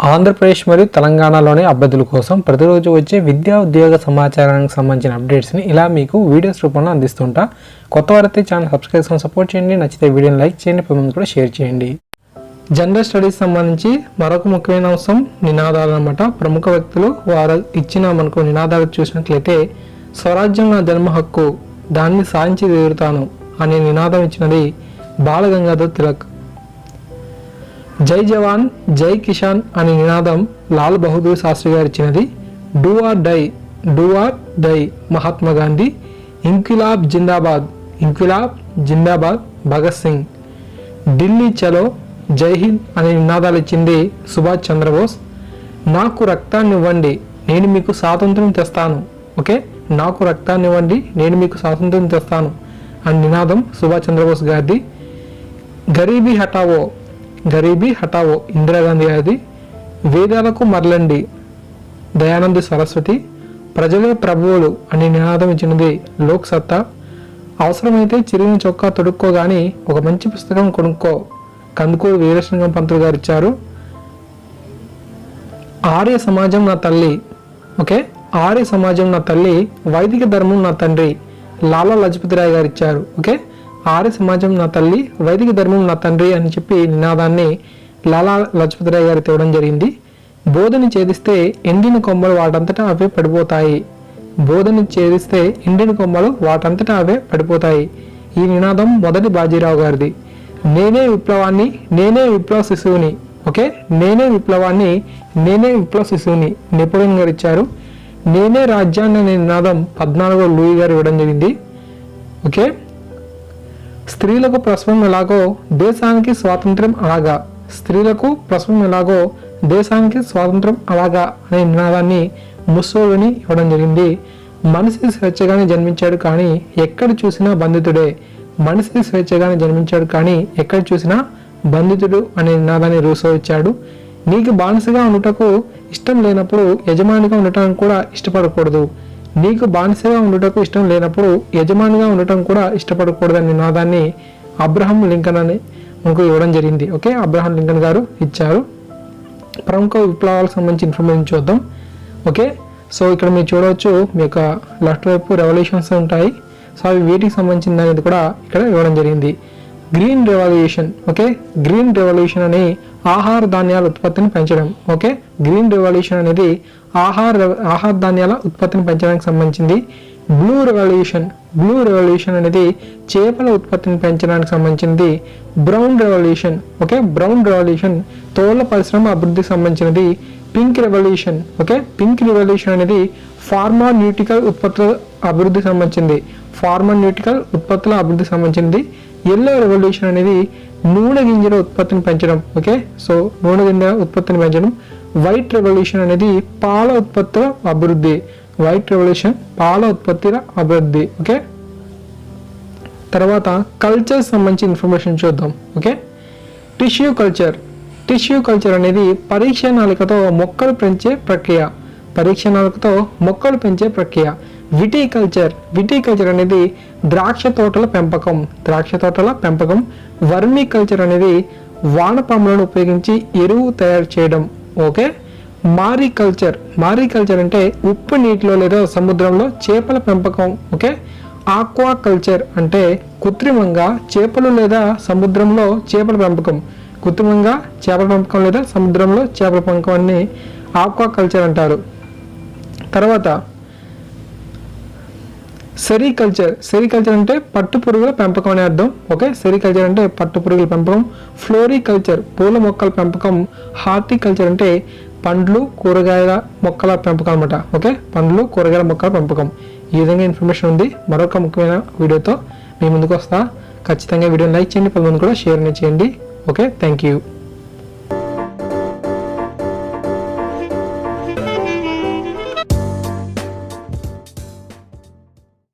ఆంధ్రప్రదేశ్ మరియు తెలంగాణలోని అభ్యర్థుల కోసం ప్రతిరోజు వచ్చే విద్యా ఉద్యోగ సమాచారానికి సంబంధించిన అప్డేట్స్ని ఇలా మీకు వీడియోస్ రూపంలో అందిస్తుంటా. కొత్త వారైతే ఛానల్ సబ్స్క్రైబ్ చేసుకొని సపోర్ట్ చేయండి. నచ్చితే వీడియోని లైక్ చేయండి. పది మంది కూడా షేర్ చేయండి. జనరల్ స్టడీస్ సంబంధించి మరొక ముఖ్యమైన అంశం నినాదాలు అనమాట ప్రముఖ వ్యక్తులు వారు ఇచ్చిన మనకు నినాదాలు చూసినట్లయితే స్వరాజ్యం నా జన్మ హక్కు దాన్ని సాధించి తీరుతాను అనే నినాదం ఇచ్చినది బాలగంగాధర్ తిలక్. జై జవాన్ జై కిషాన్ అనే నినాదం లాల్ బహదూర్ శాస్త్రి గారు ఇచ్చినది do or die do or die Mahatma Gandhi. ఇంక్విలాబ్ జిందాబాద్ ఇంక్విలాబ్ జిందాబాద్ భగత్ సింగ్. ఢిల్లీ చలో జై హింద్ అనే నినాదాలు ఇచ్చింది సుభాష్ చంద్రబోస్. నాకు రక్తాన్ని ఇవ్వండి నేను మీకు స్వాతంత్రం తెస్తాను ఓకే? నాకు రక్తాన్ని ఇవ్వండి నేను మీకు స్వాతంత్రం తెస్తాను అని నినాదం సుభాష్ చంద్రబోస్ గారిది. గరీబీ హటావో గరీబీ హటావో ఇందిరాగాంధీ అది వేదాలకు మరలండి దయానంద సరస్వతి ప్రజలే ప్రభువులు అనే నినాదం ఇచ్చినది లోక్ సత్తా. అవసరమైతే చిరిగిన చొక్కా తొడుక్కోగాని ఒక మంచి పుస్తకం కొనుక్కో. కందుకూరు వీరసింగం పంతులు గారు ఇచ్చారు. ఆర్య సమాజం నా తల్లి ఓకే? ఆర్య సమాజం నా తల్లి వైదిక ధర్మం నా తండ్రి లాలా లజపతి రాయ్ గారు ఇచ్చారు ఓకే? ఆర్య సమాజం నా తల్లి వైదిక ధర్మం నా తండ్రి అని చెప్పి నినాదాన్ని లాలా లజపతి రాయ్ గారు తేవడం జరిగింది. బోధని ఛేదిస్తే ఎండిన కొమ్మలు వాటంతటా అవే పడిపోతాయి. బోధని ఛేదిస్తే ఎండిన కొమ్మలు వాటంతటా అవే పడిపోతాయి. ఈ నినాదం మొదటి బాజీరావు గారిది. నేనే విప్లవాన్ని నేనే విప్లవ శిశువుని ఓకే? నేనే విప్లవాన్ని నేనే విప్లవ శిశువుని నెపోలియన్ గారు ఇచ్చారు. నేనే రాజ్యాన్ని అనే నినాదం పద్నాలుగో లూయి గారు ఇవ్వడం జరిగింది. ఓకే? స్త్రీలకు ప్రసవం ఎలాగో దేశానికి స్వాతంత్రం అలాగా. స్త్రీలకు ప్రసవం ఎలాగో దేశానికి స్వాతంత్రం అలాగా అనే నినాదాన్ని ముస్సోలిని ఇవ్వడం జరిగింది. మనిషి స్వేచ్ఛగానే జన్మించాడు కానీ ఎక్కడ చూసినా బంధితుడే. మనిషి స్వేచ్ఛగానే జన్మించాడు కానీ ఎక్కడ చూసినా బంధితుడు అనే నినాదాన్ని రూసో ఇచ్చాడు. నీకు బానిసగా ఉండటకు ఇష్టం లేనప్పుడు యజమానిగా ఉండటానికి కూడా ఇష్టపడకూడదు. నీకు బానిసగా ఉండటకు ఇష్టం లేనప్పుడు యజమానిగా ఉండటం కూడా ఇష్టపడకూడదు నినాదాన్ని అబ్రహం లింకన్ అని మనకు ఇవ్వడం జరిగింది. ఓకే? అబ్రహం లింకన్ గారు ఇచ్చారు. ప్రముఖ విప్లవాలకు సంబంధించి ఇన్ఫర్మేషన్ చూద్దాం. ఓకే? సో ఇక్కడ మీరు చూడవచ్చు మీ యొక్క లెఫ్ట్ వైపు రెవల్యూషన్స్ ఉంటాయి. సో అవి వీటికి సంబంధించింది అనేది కూడా ఇక్కడ ఇవ్వడం జరిగింది. Green revolution okay? Green revolution అని ఆహార ధాన్యాల ఉత్పత్తిని పెంచడం. ఓకే? గ్రీన్ రెవల్యూషన్ అనేది ఆహార ఆహార ధాన్యాల ఉత్పత్తిని పెంచడానికి సంబంధించింది బ్లూ రెవల్యూషన్ బ్లూ రెవల్యూషన్ అనేది చేపల ఉత్పత్తిని పెంచడానికి సంబంధించింది brown revolution okay? Brown revolution తోళ్ళ పరిశ్రమ అభివృద్ధికి సంబంధించినది pink revolution okay? Pink revolution అనేది ఫార్మాన్యూటికల్ ఉత్పత్తుల అభివృద్ధికి సంబంధించింది. ఫార్మాన్యూటికల్ ఉత్పత్తుల అభివృద్ధికి సంబంధించింది. ఎల్లో రెవల్యూషన్ అనేది నూనె గింజల ఉత్పత్తిని పెంచడం. ఓకే? సో నూనె గింజల ఉత్పత్తిని పెంచడం. వైట్ రెవల్యూషన్ అనేది పాల ఉత్పత్తుల అభివృద్ధి. వైట్ రెవల్యూషన్ పాల ఉత్పత్తుల అభివృద్ధి. ఓకే? తర్వాత కల్చర్ సంబంధించి ఇన్ఫర్మేషన్ చూద్దాం. Okay? Tissue culture tissue culture అనేది పరీక్ష నాలికతో మొక్కలు పెంచే ప్రక్రియ. పరీక్ష నాలికతో మొక్కలు పెంచే ప్రక్రియ. విటికల్చర్ విటికల్చర్ అనేది ద్రాక్ష తోటల పెంపకం. ద్రాక్ష తోటల పెంపకం. వర్మీ కల్చర్ అనేది వానపాములను ఉపయోగించి ఎరువు తయారు చేయడం. ఓకే? మారికల్చర్ మారికల్చర్ అంటే ఉప్పు నీటిలో లేదా సముద్రంలో చేపల పెంపకం ఓకే? ఆక్వా కల్చర్ అంటే కృత్రిమంగా చేపలు లేదా సముద్రంలో చేపల పెంపకం. కృత్రిమంగా చేపల పెంపకం లేదా సముద్రంలో చేపల పెంపకాన్ని ఆక్వా కల్చర్ అంటారు. తర్వాత సెరికల్చర్ సెరికల్చర్ అంటే పట్టు పురుగుల పెంపకం అనే అర్థం. ఓకే సెరికల్చర్ అంటే పట్టు పురుగుల పెంపకం. ఫ్లోరికల్చర్ పూల మొక్కల పెంపకం. హార్టికల్చర్ అంటే పండ్లు కూరగాయల మొక్కల పెంపకం అనమాట ఓకే పండ్లు కూరగాయల మొక్కల పెంపకం. ఈ విధంగా ఇన్ఫర్మేషన్ ఉంది. మరొక ముఖ్యమైన వీడియోతో మీ ముందుకు వస్తా. ఖచ్చితంగా వీడియోని లైక్ చేయండి. పది కూడా షేర్ చేయండి. Okay thank you